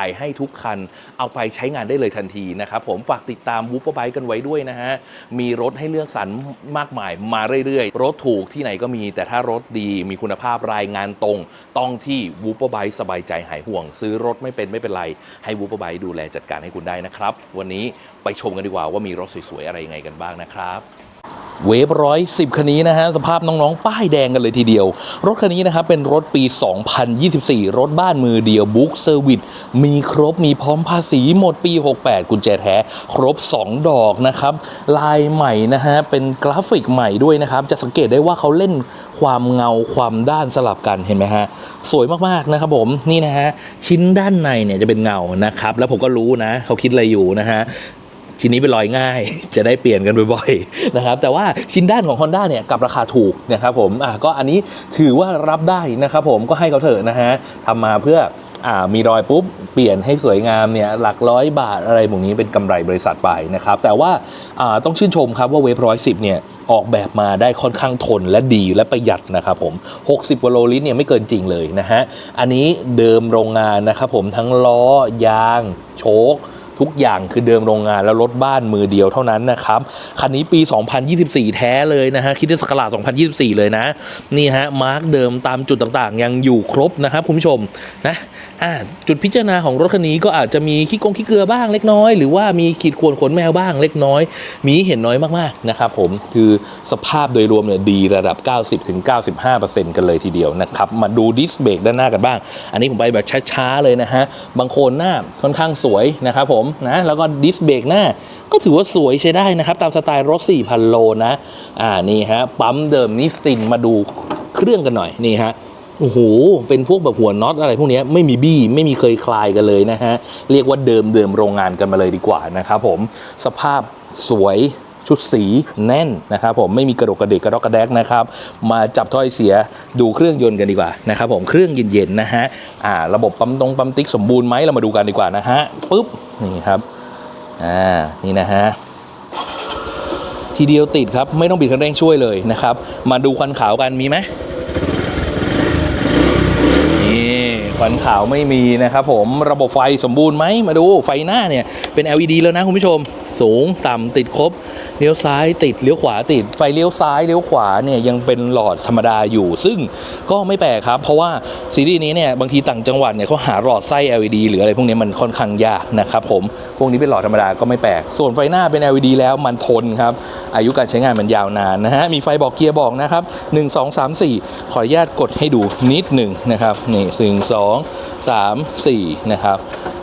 ายให้ทุกคัน เอาไปใช้งานได้เลยทันทีนะครับผมฝากติดตามวู p เปอร์กันไว้ด้วยนะฮะ มีรถให้เลือกสรรมากมายมาเรื่อยๆ รถถูกที่ไหนก็มี แต่ถ้ารถดีมีคุณภาพรายงานตรง ต้องที่วู p เปอร์สบายใจหายห่วง ซื้อรถไม่เป็นไม่เป็นไร ให้วู p เปอร์ดูแลจัดการให้คุณได้นะครับ วันนี้ไปชมกันดีกว่าว่ามีรถสวยๆอะไรยังไงกันบ้างนะครับ เวฟร้อยสิบคันนี้นะฮะ สภาพน้องๆ ป้ายแดงกันเลยทีเดียว รถคันนี้นะครับ เป็นรถปี 2024 รถบ้านมือเดียวบุ๊กเซอร์วิสมีครบมีพร้อมภาษีหมดปี 68 กุญแจแท้ ครบ 2 ดอกนะครับ ลายใหม่นะฮะ เป็นกราฟิกใหม่ด้วยนะครับ จะสังเกตได้ว่าเขาเล่นความเงาความด้านสลับกันเห็นไหมฮะ สวยมากๆนะครับผมนี่นะฮะ ชิ้นด้านในเนี่ยจะเป็นเงานะครับ แล้วผมก็รู้นะ เขาคิดอะไรอยู่นะฮะ ชิ้นนี้เป็นรอยง่าย จะได้เปลี่ยนกันบ่อยๆนะครับแต่ว่าชิ้นด้านของ Honda เนี่ยกับราคาถูกนะครับผมอะก็อันนี้ถือว่ารับได้นะครับผมก็ให้เขาเถอะนะฮะทำมาเพื่ออ่ามีรอยปุ๊บ เปลี่ยนให้สวยงามเนี่ยหลักร้อยบาทอะไรพวกนี้เป็นกำไรบริษัทไปนะครับ แต่ว่าอ่าต้องชื่นชมครับว่าเวฟร้อยสิบเนี่ยออกแบบมาได้ค่อนข้างทนและดีและประหยัดนะครับผม 60กว่าโลลิตรเนี่ยไม่เกินจริงเลยนะฮะ อันนี้เดิมโรงงานนะครับผมทั้งล้อยาง โชค ทุกอย่างคือเดิมโรงงานแล้วรถบ้านมือเดียวเท่านั้นนะครับ คันนี้ปี 2024 แท้เลยนะฮะคิดได้สกราช2024 เลยนะ นี่ฮะมาร์กเดิมตามจุดต่างๆ ยังอยู่ครบนะครับคุณผู้ชมนะจุดพิจารณาของรถคันนี้ก็อาจจะมีขี้กงขี้เกลือบ้างเล็กน้อย หรือว่ามีขีดข่วนขนแมวบ้างเล็กน้อย มีเห็นน้อยมากๆนะครับผมคือสภาพโดยรวมเนี่ยดีระดับ 90-95%กันเลยทีเดียวนะครับมาดูดิสเบรกด้านหน้ากันบ้าง อันนี้ผมไปแบบช้าๆเลยนะฮะบางโคนหน้าค่อนข้างสวยนะครับผมนะแล้วก็ดิสเบรกหน้า ก็ถือว่าสวยใช้ได้นะครับ ตามสไตล์รถ 4,000 โลนะอ่านี่ฮะปั๊มเดิมนิสซินมาดูเครื่องกันหน่อยนี่ฮะโอ้โห เป็นพวกแบบหัวน็อตอะไรพวกนี้ไม่มีบี้ไม่มีเคยคลายกันเลยนะฮะ เรียกว่าเดิมเดิมโรงงานกันมาเลยดีกว่านะครับผม สภาพสวย ชุดสีแน่นนะครับผมไม่มีกระดกกระเดกกระดอกกระแดกนะครับมาจับถ้อยเสียดูเครื่องยนต์กันดีกว่านะครับผมเครื่องเย็นๆนะฮะอ่าระบบปั๊มตรงปั๊มติ๊กสมบูรณ์ไหมเรามาดูกันดีกว่านะฮะปุ๊บนี่ครับอ่านี่นะฮะทีเดียวติดครับไม่ต้องบิดคันเร่งช่วยเลยนะครับ มาดูควันขาวกันมีไหมนี่ควันขาวไม่มีนะครับผมระบบไฟสมบูรณ์ไหมมาดูไฟหน้าเนี่ยเป็น LED แล้วนะคุณผู้ชม สูงต่ำติดครบเลี้ยวซ้ายติดเลี้ยวขวาติด ไฟเลี้ยวซ้ายเลี้ยวขวาเนี่ยยังเป็นหลอดธรรมดาอยู่ ซึ่งก็ไม่แปลกครับ เพราะว่าซีรีส์นี้เนี่ยบางทีต่างจังหวัดเนี่ยเขาหาหลอดไส้ LED หรืออะไรพวกนี้มันค่อนข้างยากนะครับผมพวกนี้เป็นหลอดธรรมดาก็ไม่แปลก ส่วนไฟหน้าเป็น LED แล้วมันทนครับอายุการใช้งานมันยาวนานนะฮะมีไฟบอกเกียร์บอกนะครับ1 2 3 4 ขออนุญาตกดให้ดูนิดหนึ่งนะครับนี่หนึ่งสองสามสี่นะครับ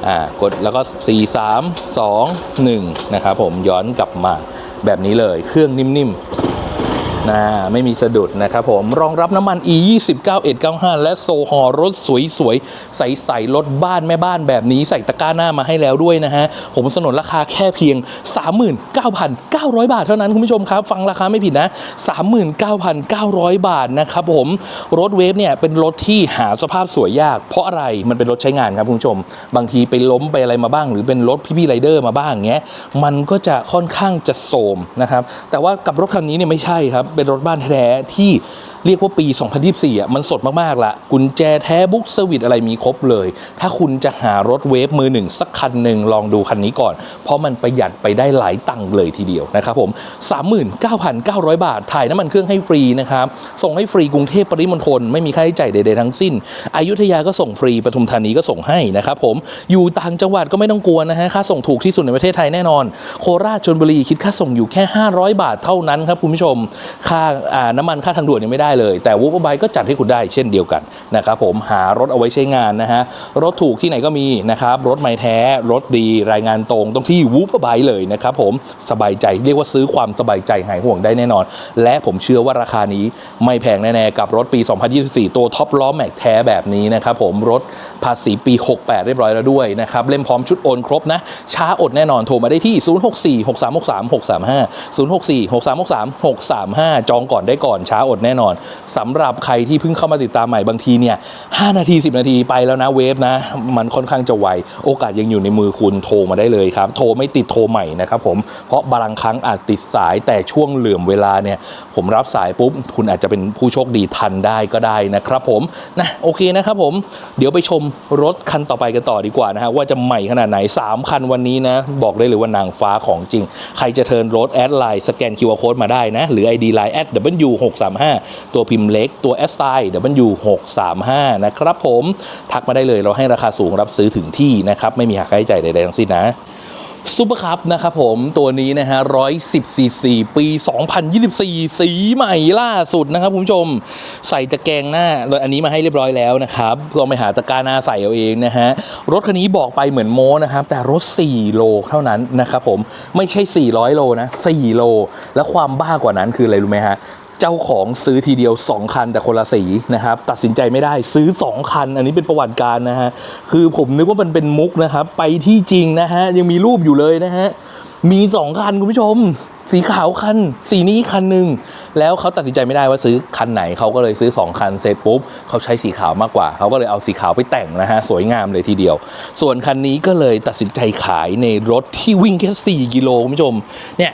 อ่ากดแล้วก็ 4 3 2 1นะครับครับผมย้อนกลับมาแบบนี้เลย เครื่องนิ่มๆ นะไม่มีสะดุดนะครับผมรองรับน้ำมัน e 2 9 1 9 5และโซฮอรถสวยๆ ใสๆรถบ้านแม่บ้านแบบนี้ใส่ตะกร้าหน้ามาให้แล้วด้วยนะฮะ ผมสนนราคาแค่เพียง 39,900 บาทเท่านั้นคุณผู้ชมครับ ฟังราคาไม่ผิดนะ 39,900 บาทนะครับผมรถเวฟเนี่ยเป็นรถที่หาสภาพสวยยาก เพราะอะไรมันเป็นรถใช้งานครับคุณผู้ชม บางทีไปล้มไปอะไรมาบ้าง หรือเป็นรถพี่ๆไรเดอร์มาบ้างอย่างเงี้ยมันก็จะค่อนข้างจะโสมนะครับแต่ว่ากับรถคันนี้เนี่ยไม่ใช่ครับเป็นรถบ้านแท้ๆที่เรียกว่าปี 2024อะมันสดมากๆละกุญแจแท้บุ๊กเซอร์วิสอะไรมีครบเลย ถ้าคุณจะหารถเวฟมือหนึ่งสักคันหนึ่งลองดูคันนี้ก่อน เพราะมันประหยัดไปได้หลายตังค์เลยทีเดียวนะครับผม 39,900 บาท ถ่ายน้ำมันเครื่องให้ฟรีนะครับ ส่งให้ฟรีกรุงเทพปริมณฑลไม่มีค่าใช้จ่ายใดๆทั้งสิ้น อยุธยาก็ส่งฟรีปทุมธานีก็ส่งให้นะครับผมอยู่ต่างจังหวัดก็ไม่ต้องกลัวนะฮะค่าส่งถูกที่สุดในประเทศไทยแน่นอน โคราชชลบุรีคิดค่าส่งอยู่แค่ 500 บาทเท่านั้นครับคุณผู้ชมค่าน้ำมันค่าทางด่วนยังไม่ได้ได้เลย แต่วูบไบก็จัดให้คุณได้เช่นเดียวกันนะครับผมหารถเอาไว้ใช้งานนะฮะรถถูกที่ไหนก็มีนะครับรถไม่แท้รถดีรายงานตรงต้องที่วูบไบเลยนะครับผมสบายใจเรียกว่าซื้อความสบายใจหายห่วงได้แน่นอน และผมเชื่อว่าราคานี้ไม่แพงแน่ๆกับรถปี 2024 ตัวท็อปล้อแม็กแท้แบบนี้นะครับผมรถภาษีปี 68 เรียบร้อยแล้วด้วยนะครับเล่มพร้อมชุดโอนครบนะช้าอดแน่นอนโทรมาได้ที่ 064 6363 635 064 6363 635 จองก่อนได้ก่อนช้าอดแน่นอนสำหรับใครที่เพิ่งเข้ามาติดตามใหม่บางทีเนี่ย5นาที 10 นาทีไปแล้วนะเวฟนะ มันค่อนข้างจะไว โอกาสยังอยู่ในมือคุณโทรมาได้เลยครับ โทรไม่ติดโทรใหม่นะครับผมเพราะบางครั้งอาจติดสายแต่ช่วงเหลื่อมเวลาเนี่ย ผมรับสายปุ๊บ คุณอาจจะเป็นผู้โชคดีทันได้ก็ได้นะครับผมนะโอเคนะครับผมเดี๋ยวไปชมรถคันต่อไปกันต่อดีกว่านะฮะว่าจะใหม่ขนาดไหน 3 คันวันนี้นะ บอกได้เลยว่านางฟ้าของจริง ใครจะเทิร์นรถแอดไลน์สแกน QR Code มาได้นะ หรือ ID Line แอด W635 ตัวพิมพ์เล็กตัว S i W635 นะครับผมทักมาได้เลยเราให้ราคาสูงรับซื้อถึงที่นะครับไม่มีหักค่าใช้จ่ายใดๆทั้งสิ้นนะซูเปอร์คัพนะครับผมตัวนี้นะฮะ110ซีซีปี 2024 สีใหม่ล่าสุดนะครับคุณผู้ชมใส่ตะแกรงหน้าอันนี้มาให้เรียบร้อยแล้วนะครับก็ไปหาตะกร้าหน้าใส่เอาเองนะฮะรถคันนี้บอกไปเหมือนโม้นะครับ แต่รถ 4 โลเท่านั้นนะครับผมไม่ใช่ 400 โลนะ 4 โล และความบ้ากว่านั้นคืออะไรรู้ไหมฮะ เจ้าของซื้อทีเดียว 2 คันแต่คนละสีนะครับ ตัดสินใจไม่ได้ซื้อ 2 คัน อันนี้เป็นประวัติการนะฮะ คือผมนึกว่ามันเป็นมุกนะครับ ไปที่จริงนะฮะ ยังมีรูปอยู่เลยนะฮะ มี 2 คันคุณผู้ชม สีขาวคัน สีนี้คันหนึ่งแล้วเขาตัดสินใจไม่ได้ว่าซื้อคันไหนเขาก็เลยซื้อ 2 คันเสร็จปุ๊บเขาใช้สีขาวมากกว่าเขาก็เลยเอาสีขาวไปแต่งนะฮะสวยงามเลยทีเดียว ส่วนคันนี้ก็เลยตัดสินใจขายในรถที่วิ่งแค่4กิโลคุณผู้ชมเนี่ย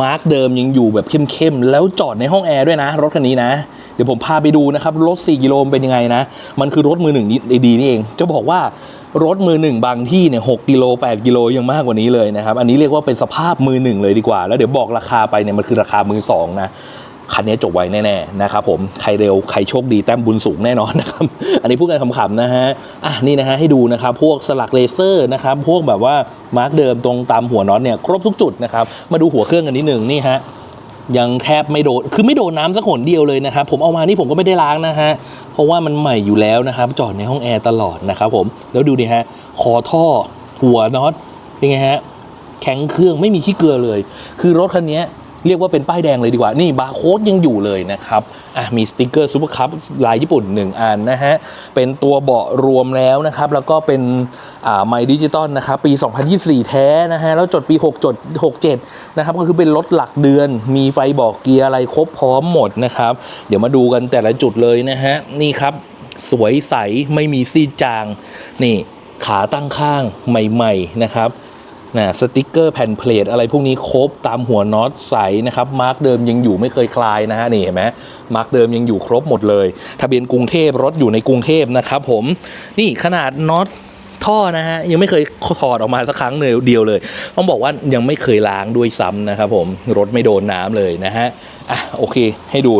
มาร์กเดิมยังอยู่แบบเข้มๆ แล้วจอดในห้องแอร์ด้วยนะ รถคันนี้นะ เดี๋ยวผมพาไปดูนะครับ รถ 4 กิโลเป็นยังไงนะ มันคือรถมือหนึ่งนี่ดีนี่เอง จะบอกว่ารถมือหนึ่งบางที่เนี่ยหกิโล8กิโลยังมากกว่านี้เลยนะครับ อันนี้เรียกว่าเป็นสภาพมือหนึ่งเลยดีกว่า แล้วเดี๋ยวบอกราคาไปเนี่ยมันคือราคามือสองนะ คันนี้จบไวแน่ๆนะครับผมใครเร็วใครโชคดีแต้มบุญสูงแน่นอนนะครับอันนี้พูดกันขำๆนะฮะอะนี่นะฮะให้ดูนะครับพวกสลักเลเซอร์นะครับพวกแบบว่ามาร์กเดิมตรงตามหัวน็อตเนี่ยครบทุกจุดนะครับมาดูหัวเครื่องกันนิดหนึ่งนี่ฮะยังแทบไม่โดน คือไม่โดนน้ำสักหนเดียวเลยนะครับ ผมเอามานี่ผมก็ไม่ได้ล้างนะฮะ เพราะว่ามันใหม่อยู่แล้วนะครับ จอดในห้องแอร์ตลอดนะครับผม แล้วดูดิฮะ คอท่อ หัวน็อต เป็นไงฮะ แข็งเครื่องไม่มีขี้เกลือเลย คือรถคันนี้ เรียกว่าเป็นป้ายแดงเลยดีกว่า นี่บาร์โค้ดยังอยู่เลยนะครับอะมีสติกเกอร์ซูเปอร์คัพลายญี่ปุ่น 1 อันนะฮะ เป็นตัวเบาะรวมแล้วนะครับ แล้วก็เป็นอ่าไมดิจิตอลนะครับ ปี 2024 แท้นะฮะ แล้วจดปี 6จด67 นะครับ ก็คือเป็นรถหลักเดือน มีไฟบอกเกียร์อะไรครบพร้อมหมดนะครับ เดี๋ยวมาดูกันแต่ละจุดเลยนะฮะ นี่ครับสวยใสไม่มีซีดจาง นี่ขาตั้งข้างใหม่ ๆ นะครับ นะสติกเกอร์แผ่นเพลทอะไรพวกนี้ครบตามหัวน็อตใสนะครับมาร์กเดิมยังอยู่ไม่เคยคลายนะฮะนี่เห็นไหมมาร์กเดิมยังอยู่ครบหมดเลยทะเบียนกรุงเทพรถอยู่ในกรุงเทพนะครับผมนี่ขนาดน็อตท่อนะฮะยังไม่เคยถอดออกมาสักครั้งเลยเดียวเลย ต้องบอกว่ายังไม่เคยล้างด้วยซ้ำนะครับผมรถไม่โดนน้ำเลยนะฮะอะโอเค ให้ดู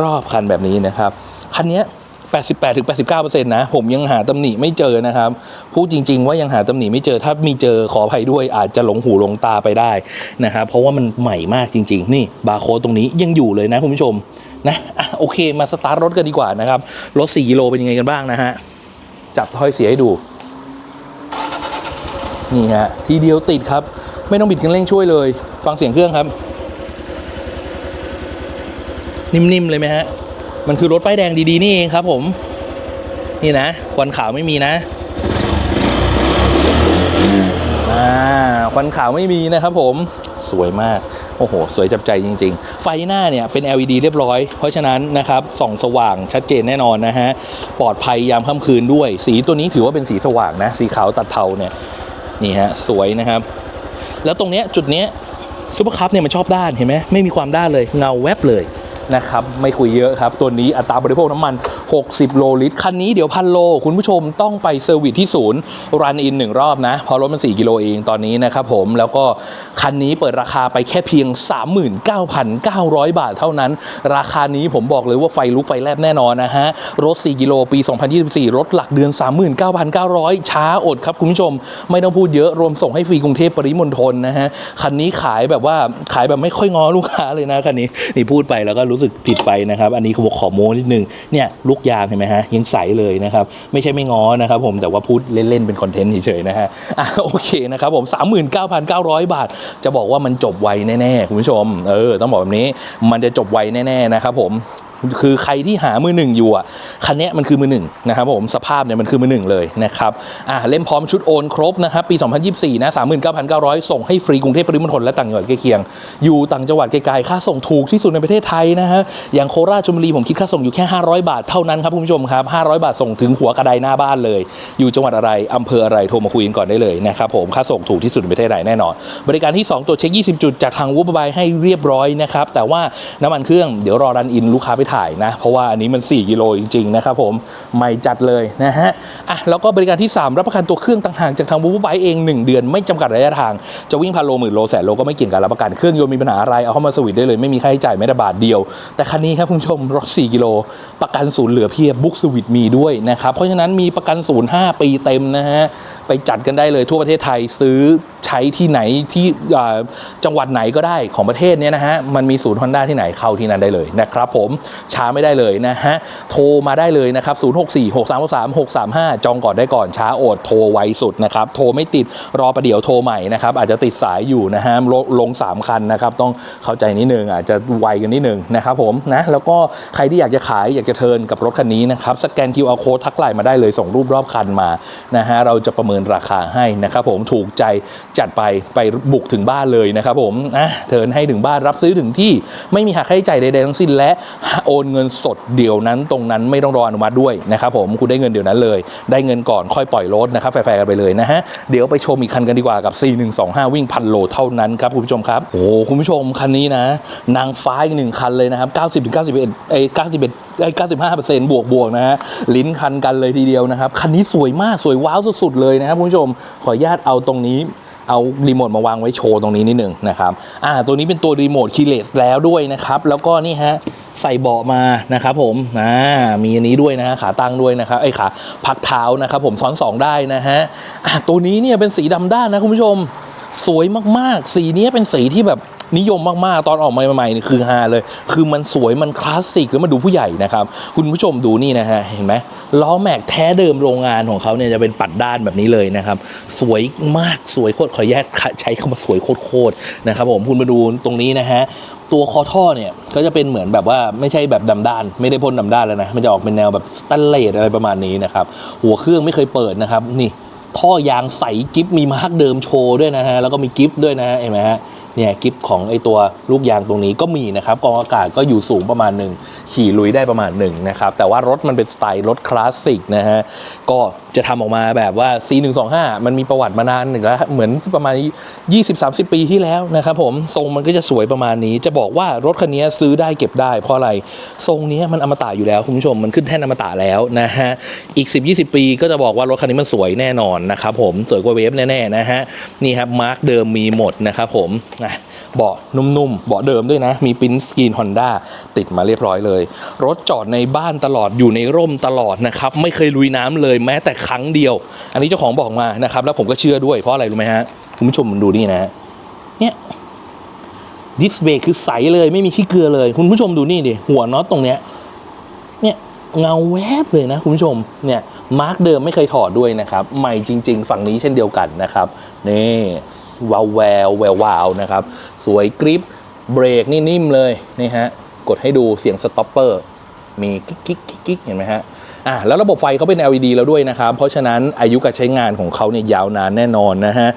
รอบคันแบบนี้นะครับคันเนี้ย 88-89%นะ ผมยังหาตำหนิไม่เจอนะครับ พูดจริง ๆ ว่ายังหาตำหนิไม่เจอ ถ้ามีเจอขออภัยด้วยอาจจะหลงหูหลงตาไปได้นะครับ เพราะว่ามันใหม่มากจริง ๆ นี่บาร์โค้ดตรงนี้ยังอยู่เลยนะคุณผู้ชมนะอะโอเคมาสตาร์ทรถกันดีกว่านะครับ รถ 4 กิโลเป็นยังไงกันบ้างนะฮะ จับถ้อยเสียให้ดู นี่ฮะ ทีเดียวติดครับ ไม่ต้องบิดคันเร่งช่วยเลย ฟังเสียงเครื่องครับ นิ่มๆเลยไหมฮะ มันคือรถป้ายแดงดีๆนี่เองครับผม นี่นะควันขาวไม่มีนะอ่าควันขาวไม่มีนะครับผมสวยมาก โอ้โห สวยจับใจจริง ๆ ไฟหน้าเนี่ยเป็น LED เรียบร้อย เพราะฉะนั้นนะครับส่องสว่างชัดเจนแน่นอนนะฮะ ปลอดภัยยามค่ำคืนด้วย สีตัวนี้ถือว่าเป็นสีสว่างนะ สีขาวตัดเทาเนี่ย นี่ฮะ สวยนะครับ แล้วตรงเนี้ยจุดเนี้ยซูเปอร์คัพเนี่ยมันชอบด้านเห็นไหมไม่มีความด้านเลย เงาแวบเลย นะครับไม่คุยเยอะครับ ตัวนี้อัตราบริโภคน้ำมัน 60 โลลิตร คันนี้เดี๋ยวพันโล คุณผู้ชมต้องไปเซอร์วิสที่ศูนย์รันอินหนึ่งรอบนะ เพอรถมัน 4 กิโลเองตอนนี้นะครับผมแล้วก็คันนี้เปิดราคาไปแค่เพียง 39,900 บาทเท่านั้น ราคานี้ผมบอกเลยว่าไฟลุกไฟแลบแน่นอนนะฮะ รถ 4 กิโลปี 2024 รถหลักเดือน 39,900 ช้าอดครับคุณผู้ชม ไม่ต้องพูดเยอะรวมส่งให้ฟรีกรุงเทพปริมณฑลนะฮะคันนี้ขายแบบว่าขายแบบไม่ค่อยง้อลูกค้าเลยนะคันนี้นี่พูดไปแล้วก็รูู้้สึกผิดไปนะครับ อันนี้เขาบอกขอโม้นิดนึงเนี่ยลูกยางเห็นไหมฮะยังใสเลยนะครับ ไม่ใช่ไม่ง้อนะครับผมแต่ว่าพูดเล่นๆเป็นคอนเทนต์เฉยๆนะฮะอะโอเคนะครับผม 39,900 บาท จะบอกว่ามันจบไวแน่ๆคุณผู้ชมเออต้องบอกแบบนี้มันจะจบไวแน่ๆนะครับผม คือใครที่หามือหนึ่งอยู่อะคันนี้มันคือมือหนึ่งนะครับผมสภาพเนี่ยมันคือมือหนึ่งเลยนะครับอ่าเล่มพร้อมชุดโอนครบนะครับปี 2024 นะ 39,900 ส่งให้ฟรีกรุงเทพปริมณฑลและต่างจังหวัดใกล้เคียง อยู่ต่างจังหวัดไกลๆค่าส่งถูกที่สุดในประเทศไทยนะฮะอย่างโคราชชลบุรีผมคิดค่าส่งอยู่แค่ 500 บาทเท่านั้นครับคุณผู้ชมครับ 500 บาทส่งถึงหัวกระไดหน้าบ้านเลย อยู่จังหวัดอะไรอำเภออะไรโทรมาคุยกันก่อนได้เลยนะครับผมค่าส่งถูกที่สุดในประเทศไทยแน่นอน บริการที่ 2 ตัวเช็ค 20 จุดจากทางวูบายให้เรียบร้อยนะครับแต่ว่าน้ำมันเครื่องเดี๋ยวรอรันอินลูกค้าไปถ่ายนะ เพราะว่าอันนี้มัน 4 กิโลจริง ๆ นะครับผมไม่จัดเลยนะฮะอะแล้วก็บริการที่ 3 รับประกันตัวเครื่องต่างหากจากทางวูบายเอง 1 เดือนไม่จำกัดระยะทาง จะวิ่งพันโลหมื่นโลแสนโลก็ไม่เกี่ยงการรับประกันเครื่องยนต์มีปัญหาอะไรเอาเข้ามาสวิตได้เลยไม่มีค่าใช้จ่ายแม้แต่บาทเดียว แต่คันนี้ครับคุณผู้ชมรถ4กิโลประกันศูนย์เหลือเพียบบุ๊กสวิตมีด้วยนะครับเพราะฉะนั้นมีประกันศูนย์5ปีเต็มนะฮะไปจัดกันได้เลยทั่วประเทศไทยซื้อใช้ที่ไหนที่จังหวัดไหนก็ได้ของประเทศเนี้ยนะฮะมันมีศูนย์ฮอนด้าที่ไหนเข้าที่นั่นได้เลยนะครับผมช้าไม่ได้เลยนะฮะ โทรมาได้เลยนะครับ 0 6 4 6 3 3 6 3 5 จองก่อนได้ก่อนช้าโอดโทรไวสุดนะครับ โทรไม่ติดรอประเดี๋ยวโทรใหม่นะครับ อาจจะติดสายอยู่นะฮะลงลง 3 คันนะครับ ต้องเข้าใจนิดนึงอาจจะไวกันนิดนึงนะครับผมนะแล้วก็ใครที่อยากจะขายอยากจะเทินกับรถคันนี้นะครับสแกน QR code ทักไลน์มาได้เลยส่งรูปรอบคันมานะฮะเราจะประเมินราคาให้นะครับผมถูกใจจัดไปไปบุกถึงบ้านเลยนะครับผมนะเทินให้ถึงบ้านรับซื้อถึงที่ไม่มีหักค่าใช้จ่ายใดๆทั้งสิ้นและโอนเงินสดเดี๋ยวนั้นตรงนั้นไม่ต้องรออนุมัติด้วยนะครับผมคุณได้เงินเดี๋ยวนั้นเลย ได้เงินก่อนค่อยปล่อยรถนะครับแฟร์ๆกันไปเลยนะฮะเดี๋ยวไปชมอีกคันกันดีกว่ากับ C125 วิ่งพันโลเท่านั้นครับคุณผู้ชมครับโอ้คุณผู้ชมคันนี้นะ นางฟ้าอีกหนึ่งคันเลยนะครับ90-91เอ้91ไอ้95%บวกบวกนะฮะลิ้นคันกันเลยทีเดียวนะครับคันนี้สวยมากสวยว้าวสุดๆเลยนะครับคุณผู้ชมขออนุญาตเอาตรงนี้ เอารีโมทมาวางไว้โชว์ตรงนี้นิดหนึ่งนะครับอ่าตัวนี้เป็นตัวรีโมทคีเลสแล้วด้วยนะครับ แล้วก็นี่ฮะใส่เบาะมานะครับผมนะมีอันนี้ด้วยนะฮะขาตั้งด้วยนะครับไอ้ขาพักเท้านะครับผมซ้อนสองได้นะฮะอะตัวนี้เนี่ยเป็นสีดำด้านนะคุณผู้ชม สวยมากๆ สีนี้เป็นสีที่แบบ นิยมมากๆ ตอนออกมาใหม่ๆนี่คือฮาเลย คือมันสวยมันคลาสสิกแล้วมันดูผู้ใหญ่นะครับ คุณผู้ชมดูนี่นะฮะ เห็นไหมล้อแม็กแท้เดิมโรงงานของเขาเนี่ยจะเป็นปัดด้านแบบนี้เลยนะครับ สวยมากสวยโคตรขอแยกใช้คำว่าสวยโคตรๆนะครับผมคุณมาดูตรงนี้นะฮะตัวคอท่อเนี่ยก็จะเป็นเหมือนแบบว่าไม่ใช่แบบดำด้าน ไม่ได้พ่นดำด้านแล้วนะ มันจะออกเป็นแนวแบบสแตนเลสอะไรประมาณนี้นะครับ หัวเครื่องไม่เคยเปิดนะครับ นี่ ท่อยางใสกิฟมีมาร์กเดิมโชว์ด้วยนะฮะแล้วก็มีกิฟด้วยนะฮะเห็นไหมฮะ เนี่ยกิฟของไอตัวลูกยางตรงนี้ก็มีนะครับกองอากาศก็อยู่สูงประมาณหนึ่งขี่ลุยได้ประมาณหนึ่งนะครับแต่ว่ารถมันเป็นสไตล์รถคลาสสิกนะฮะก็จะทำออกมาแบบว่า C125 มันมีประวัติมานานหนึ่งแล้วเหมือนประมาณ 20-30 ปีที่แล้วนะครับผมทรงมันก็จะสวยประมาณนี้ จะบอกว่ารถคันนี้ซื้อได้เก็บได้ เพราะอะไรทรงนี้มันอมตะอยู่แล้วคุณผู้ชมมันขึ้นแท่นอมตะแล้วนะฮะอีก 10-20 ปีก็จะบอกว่ารถคันนี้มันสวยแน่นอนนะครับผมสวยกว่าเวฟแน่ๆนะฮะนี่ครับมาร์กเดิมมีหมดนะครับผมะเบาะนุ่มๆเบาะเดิมด้วยนะ มีปริ้นสกรีนฮอนด้าติดมาเรียบร้อยเลย รถจอดในบ้านตลอดอยู่ในร่มตลอดนะครับ ไม่เคยลุยน้ำเลยแม้แต่ครั้งเดียว อันนี้เจ้าของบอกมานะครับ แล้วผมก็เชื่อด้วยเพราะอะไรรู้ไหมฮะคุณผู้ชมดูนี่นะฮะเนี่ยดิสเบรกคือใสเลยไม่มีขี้เกลือเลย คุณผู้ชมดูนี่ดิหัวน็อตตรงเนี้ย เงาแวบเลยนะคุณผู้ชมเนี่ยมาร์กเดิมไม่เคยถอดด้วยนะครับใหม่จริง ๆ ฝั่งนี้เช่นเดียวกันนะครับนี่วาวแววแวววาวนะครับสวยกริปเบรกนี่นิ่มเลยนี่ฮะกดให้ดูเสียงสต็อปเปอร์มีกิ๊กกิ๊กกิ๊กกิ๊กเห็นไหมฮะอะแล้วระบบไฟเขาเป็น LED แล้วด้วยนะครับ เพราะฉะนั้นอายุการใช้งานของเขาเนี่ยยาวนานแน่นอนนะฮะ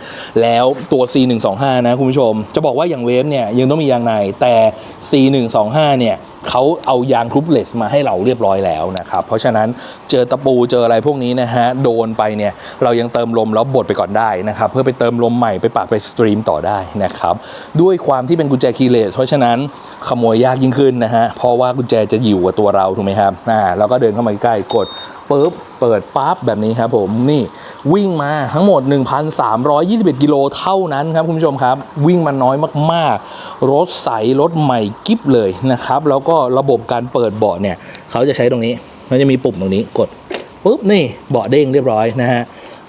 แล้วตัว C125 นะคุณผู้ชม จะบอกว่าอย่างเวฟเนี่ยยังต้องมียางในแต่ C125 เนี่ยเขาเอายางทุบเลสมาให้เราเรียบร้อยแล้วนะครับ เพราะฉะนั้นเจอตะปูเจออะไรพวกนี้นะฮะโดนไปเนี่ยเรายังเติมลมแล้วบดไปก่อนได้นะครับ เพื่อไปเติมลมใหม่ไปปากไปสตรีมต่อได้นะครับ ด้วยความที่เป็นกุญแจคีย์เลสเพราะฉะนั้นขโมยยากยิ่งขึ้นนะฮะเพราะว่ากุญแจจะอยู่กับตัวเราถูกไหมครับอ่าแล้วก็เดินเข้ามาใกล้กดปุ๊บเปิดปั๊บแบบนี้ครับผมนี่วิ่งมาทั้งหมด 1,321 กิโลเท่านั้นครับคุณผู้ชมครับ วิ่งมาน้อยมากๆ รถใสรถใหม่กิ๊บเลยนะครับแล้วก็ระบบการเปิดเบาะเนี่ยเขาจะใช้ตรงนี้มันจะมีปุ่มตรงนี้กดปุ๊บนี่เบาะเด้งเรียบร้อยนะฮะ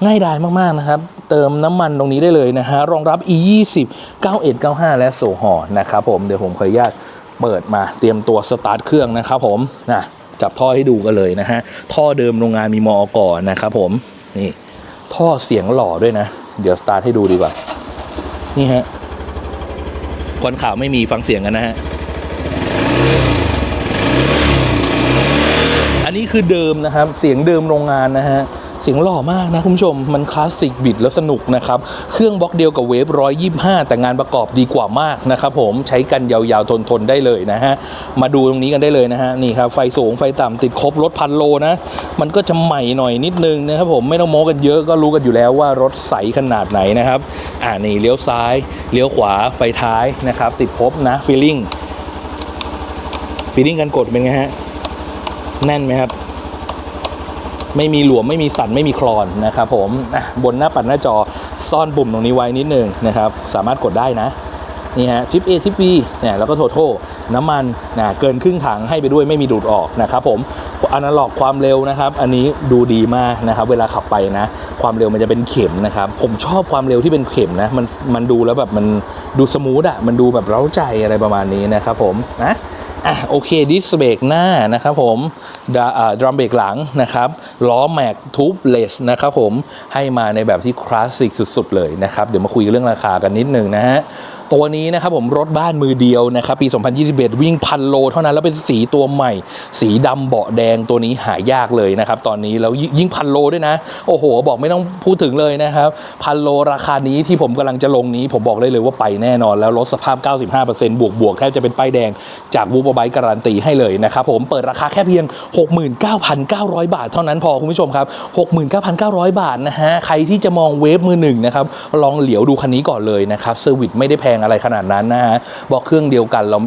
ง่ายดายมากๆนะครับ เติมน้ำมันตรงนี้ได้เลยนะฮะรองรับ e 2 0 91 95และโซฮอนะครับผมเดี๋ยวผมขออนุญาตเปิดมาเตรียมตัวสตาร์ทเครื่องนะครับผมนะจับท่อให้ดูกันเลยนะฮะท่อเดิมโรงงานมีมออกอนนะครับผมนี่ท่อเสียงหล่อด้วยนะ เดี๋ยวสตาร์ทให้ดูดีกว่า นี่ฮะควันข่าวไม่มีฟังเสียงกันนะฮะ อันนี้ คือเดิมนะครับ เสียงเดิมโรงงานนะฮะ เสียงหล่อมากนะคุณผู้ชม มันคลาสสิกบิดแล้วสนุกนะครับ เครื่องบล็อกเดียวกับเวฟ125 แต่งานประกอบดีกว่ามากนะครับผม ใช้กันยาวๆ ทนๆ ได้เลยนะฮะ มาดูตรงนี้กันได้เลยนะฮะ นี่ครับ ไฟสูง ไฟต่ำติดครบรถพันโลนะ มันก็จะใหม่หน่อยนิดนึงนะครับผม ไม่ต้องโม้กันเยอะ ก็รู้กันอยู่แล้วว่ารถใสขนาดไหนนะครับ อ่านี่เลี้ยวซ้าย เลี้ยวขวา ไฟท้ายนะครับ ติดครบนะฟีลลิ่งฟีลลิ่งการกดเป็นไงฮะ แน่นไหมครับ ไม่มีหลวมไม่มีสั่นไม่มีคลอนนะครับผมบนหน้าปัดหน้าจอซ่อนปุ่มตรงนี้ไว้นิดนึงนะครับ สามารถกดได้นะนี่ฮะชิป A ชิป B เนี่ยแล้วก็โทโทน้ำมันนะเกินครึ่งถังให้ไปด้วยไม่มีดูดออกนะครับผมอนาล็อกความเร็วนะครับ อันนี้ดูดีมากนะครับ เวลาขับไปนะ ความเร็วมันจะเป็นเข็มนะครับ ผมชอบความเร็วที่เป็นเข็มนะ มันมันดูแล้วแบบมันดูสมูทอะมันดูแบบเร้าใจอะไรประมาณนี้นะครับผมนะ อะโอเคดิสเบรกหน้านะครับผมดาอ่าดรัมเบรกหลังนะครับล้อแม็กทูบเลสนะครับผมให้มาในแบบที่คลาสสิกสุด ๆ เลยนะครับ เดี๋ยวมาคุยเรื่องราคากันนิดนึงนะฮะ ตัวนี้นะครับผมรถบ้านมือเดียวนะครับปี 2021 วิ่งพันโลเท่านั้นแล้วเป็นสีตัวใหม่ สีดำเบาะแดงตัวนี้หายากเลยนะครับตอนนี้แล้วยิ่งพันโลด้วยนะ โอ้โห บอกไม่ต้องพูดถึงเลยนะครับพันโลราคานี้ที่ผมกำลังจะลงนี้ ผมบอกเลยเลยว่าไปแน่นอน แล้วรถสภาพ 95%บวกบวกแทบจะเป็นป้ายแดงจากวูบไบการันตีให้เลยนะครับผมเปิดราคาแค่เพียง 69,900 บาท เท่านั้นพอคุณผู้ชมครับ 69,900 บาทนะฮะใครที่จะมองเวฟมือหนึ่งนะครับลองเหลียวดูคันนี้ก่อนเลยนะครับเซอร์วิสไม่ได้แพงอะไรขนาดนั้นนะฮะบอกเครื่องเดียวกันเรา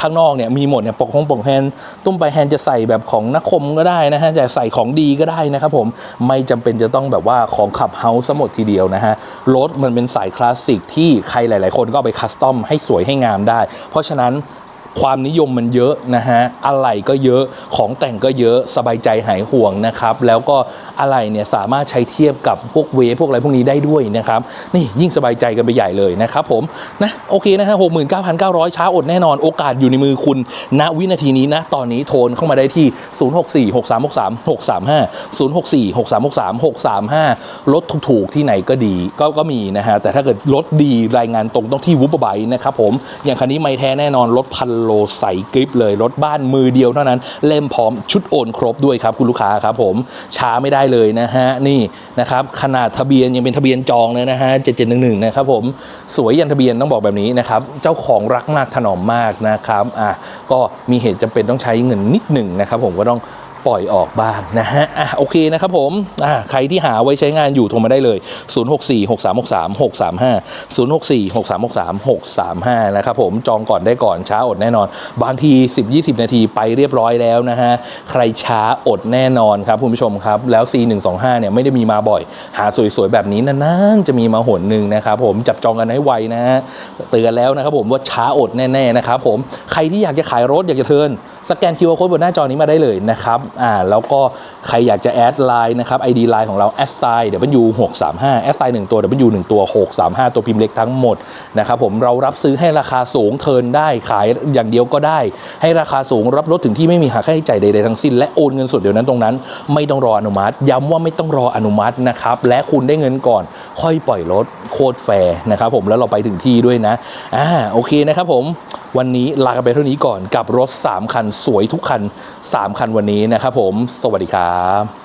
ข้างนอกเนี่ยมีหมดเนี่ยปกของปกแฮนตุ้มไปแฮนจะใส่แบบของนักคมก็ได้นะฮะจะใส่ของดีก็ได้นะครับผมไม่จำเป็นจะต้องแบบว่าของขับเฮาส์ซะหมดทีเดียวนะฮะรถมันเป็นสายคลาสสิกที่ใครหลาย ๆ คนก็ไปคัสตอมให้สวยให้งามได้ เพราะฉะนั้น ความนิยมมันเยอะนะฮะอะไรก็เยอะของแต่งก็เยอะสบายใจหายห่วงนะครับแล้วก็อะไรเนี่ยสามารถใช้เทียบกับพวกเวพวกอะไรพวกนี้ได้ด้วยนะครับนี่ยิ่งสบายใจกันไปใหญ่เลยนะครับผมนะโอเคนะฮะหกหมื่นเก้าพันเก้าร้อยช้าอดแน่นอนโอกาสอยู่ในมือคุณณวินาทีนี้นะตอนนี้โทรเข้ามาได้ที่ 0 6 4 6 3 6 3 6 3 5 0 6 4 6 3 6 3 6 3 5รถถูกๆที่ไหนก็ดีก็ก็มีนะฮะแต่ถ้าเกิดรถดีรายงานตรงต้องที่วูบไบนะครับผมอย่างคันนี้ไม่แท้แน่นอนรถพันโลใสกริปเลยรถบ้านมือเดียวเท่านั้น เล่มพร้อมชุดโอนครบด้วยครับคุณลูกค้าครับผมช้าไม่ได้เลยนะฮะนี่นะครับขนาดทะเบียนยังเป็นทะเบียนจองเลยนะฮะเจ็ดเจ็ดหนะครับผมสวยยันทะเบียนต้องบอกแบบนี้นะครับเจ้าของรักมากถนอมมากนะครับอะก็มีเหตุจำเป็นต้องใช้เงินนิดหนึ่งนะครับผมก็ต้อง ปล่อยออกบ้างนะฮะอะโอเคนะครับผมอะใครที่หาไว้ใช้งานอยู่โทรมาได้เลย 064 6363 635 064 6363 635 นะครับผมจองก่อนได้ก่อนช้าอดแน่นอน บางที 10-20 นาทีไปเรียบร้อยแล้วนะฮะใครช้าอดแน่นอนครับคุณผู้ชมครับ แล้ว C125 เนี่ยไม่ได้มีมาบ่อย หาสวยๆ แบบนี้นานๆจะมีมาหนหนึ่งนะครับผมจับจองกันให้ไวนะฮะเตือนแล้วนะครับผมว่าช้าอดแน่ๆนะครับผมใครที่อยากจะขายรถอยากจะเทิร์น สแกน QR Code บนหน้าจอนี้มาได้เลยนะครับอ่าแล้วก็ใครอยากจะแอดไลน์นะครับ ID ไลน์ของเราแอดไซน์ W635 แอดไซน์1ตัว W 1ตัว635ตัวพิมพ์เล็กทั้งหมดนะครับผมเรารับซื้อให้ราคาสูงเทิร์นได้ขายอย่างเดียวก็ได้ ให้ราคาสูงรับรถถึงที่ไม่มีหักค่าใช้จ่ายใดๆทั้งสิ้นและโอนเงินสดเดี๋ยวนั้นตรงนั้น ไม่ต้องรออนุมัติ ย้ำว่าไม่ต้องรออนุมัตินะครับและคุณได้เงินก่อน ค่อยปล่อยรถโคตรแฟร์นะครับผมแล้วเราไปถึงที่ด้วยนะอ่าโอเคนะครับผม วันนี้ลากันไปเท่านี้ก่อนกับรถ 3 คันสวยทุกคัน 3 คันวันนี้นะครับผม สวัสดีครับ